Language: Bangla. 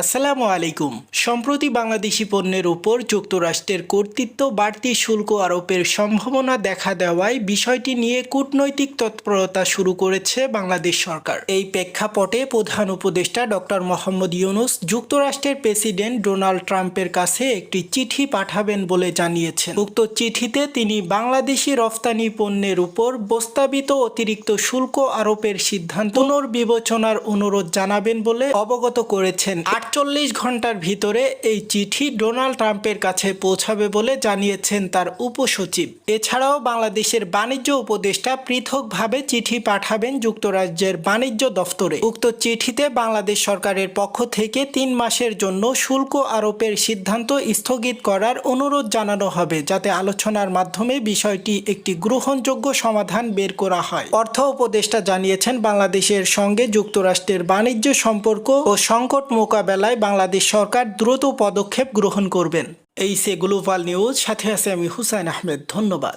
আসসালামু আলাইকুম। সম্প্রতি বাংলাদেশি পণ্যের উপর যুক্তরাষ্ট্রের কর্তৃত্ব বাড়তি শুল্ক আরোপের সম্ভাবনা দেখা দেওয়ায় বিষয়টি নিয়ে কূটনৈতিক তৎপরতা শুরু করেছে বাংলাদেশ সরকার। এই প্রেক্ষাপটে প্রধান উপদেষ্টা ডক্টর মোহাম্মদ ইউনুস যুক্তরাষ্ট্রের প্রেসিডেন্ট ডোনাল্ড ট্রাম্পের কাছে একটি চিঠি পাঠাবেন বলে জানিয়েছেন। উক্ত চিঠিতে তিনি বাংলাদেশি রফতানি পণ্যের উপর প্রস্তাবিত অতিরিক্ত শুল্ক আরোপের সিদ্ধান্ত পুনর্বিবেচনার অনুরোধ জানাবেন বলে অবগত করেছেন। আটচল্লিশ ঘণ্টার ভিতরে এই চিঠি ডোনাল্ড ট্রাম্পের কাছে পৌঁছাবে বলে জানিয়েছেন তার উপসচিব। এছাড়াও বাংলাদেশের বাণিজ্য উপদেষ্টা পৃথকভাবে চিঠি পাঠাবেন যুক্তরাজ্যের বাণিজ্য দফতরে। উক্ত চিঠিতে বাংলাদেশ সরকারের পক্ষ থেকে তিন মাসের জন্য শুল্ক আরোপের সিদ্ধান্ত স্থগিত করার অনুরোধ জানানো হবে, যাতে আলোচনার মাধ্যমে বিষয়টি একটি গ্রহণযোগ্য সমাধান বের করা হয়। অর্থ উপদেষ্টা জানিয়েছেন, বাংলাদেশের সঙ্গে যুক্তরাষ্ট্রের বাণিজ্য সম্পর্ক ও সংকট মোকাবেলায় বাংলাদেশ সরকার দ্রুত পদক্ষেপ গ্রহণ করবেন। এই সে গ্লোবাল নিউজ সাথে আছে আমি হুসাইন আহমেদ। ধন্যবাদ।